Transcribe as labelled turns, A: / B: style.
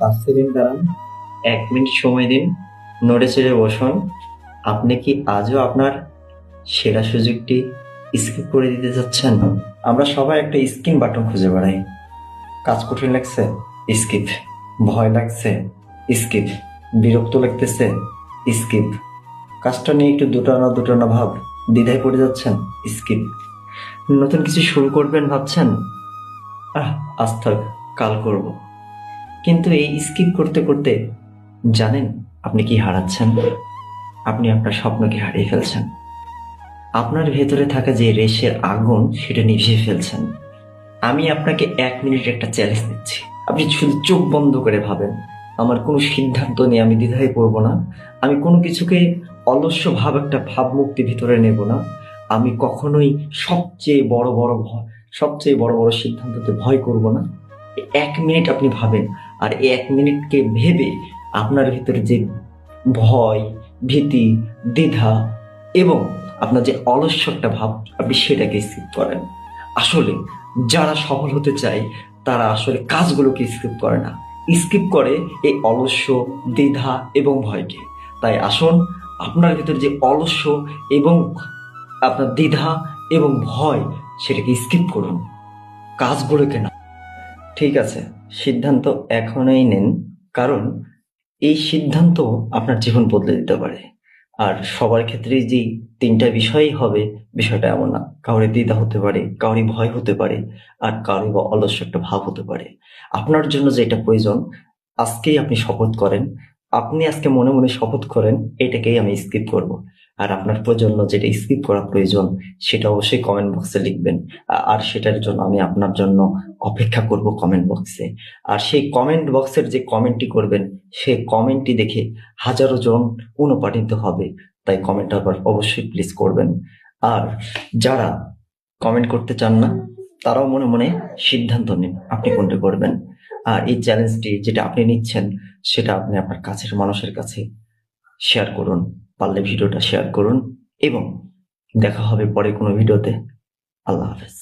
A: পাঁচ দাঁড়ান। এক মিনিট সময় দিন। নড়ে চেড়ে বসুন। আপনি কি আজও আপনার সেরা সুযোগটি স্কিপ করে দিতে চাচ্ছেন? আমরা সবাই একটা স্কিন বাটন খুঁজে বেড়াই। কাজ কঠিন লাগছে স্কিপ ভয় লাগছে স্কিপ বিরক্ত লাগতেছে স্কিপ কাজটা নিয়ে একটু দুটানা দুটানা ভাব। দ্বিধায় পড়ে যাচ্ছেন স্কিপ নতুন কিছু শুরু করবেন ভাবছেন? আহ, আজ কাল করব। কিন্তু এই স্কিপ করতে করতে জানেন আপনি কি হারাচ্ছেন? আপনি আপনার স্বপ্নকে হারিয়ে ফেলছেন। আপনার ভেতরে থাকা যে রেশের আগুন, সেটা নিভিয়ে ফেলছেন। আমি আপনাকে এক মিনিট একটা চ্যালেঞ্জ দিচ্ছি। আপনি শুধু চোখ বন্ধ করে ভাবেন। আমার কোনো সিদ্ধান্ত নিয়ে আমি দ্বিধায় পড়ব না। আমি কোনো কিছুকে অলস্য ভাব একটা ভাবমুক্তি ভিতরে নেব না। আমি কখনোই সবচেয়ে বড় বড় সবচেয়ে বড় বড় সিদ্ধান্ততে ভয় করব না। এক মিনিট আপনি ভাবেন আর এই এক মিনিটকে ভেবে আপনার ভিতরে যে ভয়, ভীতি, দ্বিধা এবং আপনার যে অলস্য একটা ভাব, আপনি সেটাকে স্কিপ করেন। আসলে যারা সফল হতে চায়, তারা আসলে কাজগুলোকে স্কিপ করে না। স্কিপ করে এই অলস্য দ্বিধা এবং ভয়কে। তাই আসুন, আপনার ভিতরে যে অলস্য এবং আপনার দ্বিধা এবং ভয়, সেটাকে স্কিপ করুন। কাজগুলোকে না ঠিক আছে, সিদ্ধান্ত এখনই নেন, কারণ এই সিদ্ধান্ত আপনার জীবন বদলে দিতে পারে। আর সবার ক্ষেত্রে যে তিনটা বিষয়ই হবে, বিষয়টা এমন না, কাউরে দ্বিধা হতে পারে কাউরি ভয় হতে পারে, আর কাউরি বা অলস্য একটা ভাব হতে পারে। আপনার জন্য যেটা প্রয়োজন, আজকেই আপনি শপথ করেন, আপনি আজকে মনে মনে শপথ করেন, এটাকেই আমি স্কিপ করব। আর আপনার জন্য যেটা স্কিপ করা প্রয়োজন, সেটা অবশ্যই কমেন্ট বক্সে লিখবেন। আর সেটার জন্য আমি আপনার জন্য অপেক্ষা করব কমেন্ট বক্সে আর সেই কমেন্ট বক্সের যে কমেন্টটি করবেন, সেই কমেন্টটি দেখে হাজারো জন অনুপ্রাণিত হবে। তাই কমেন্ট আবার অবশ্যই প্লিজ করবেন। আর যারা কমেন্ট করতে চান না, তারাও মনে মনে সিদ্ধান্ত নিন আপনি কোনটা করবেন। আর এই চ্যালেঞ্জটি যেটা আপনি নিচ্ছেন, সেটা আপনি আপনার কাছের মানুষের কাছে শেয়ার করুন। পারলে ভিডিওটা শেয়ার করুন এবং দেখা হবে পরে কোনো ভিডিওতে। আল্লাহ হাফেজ।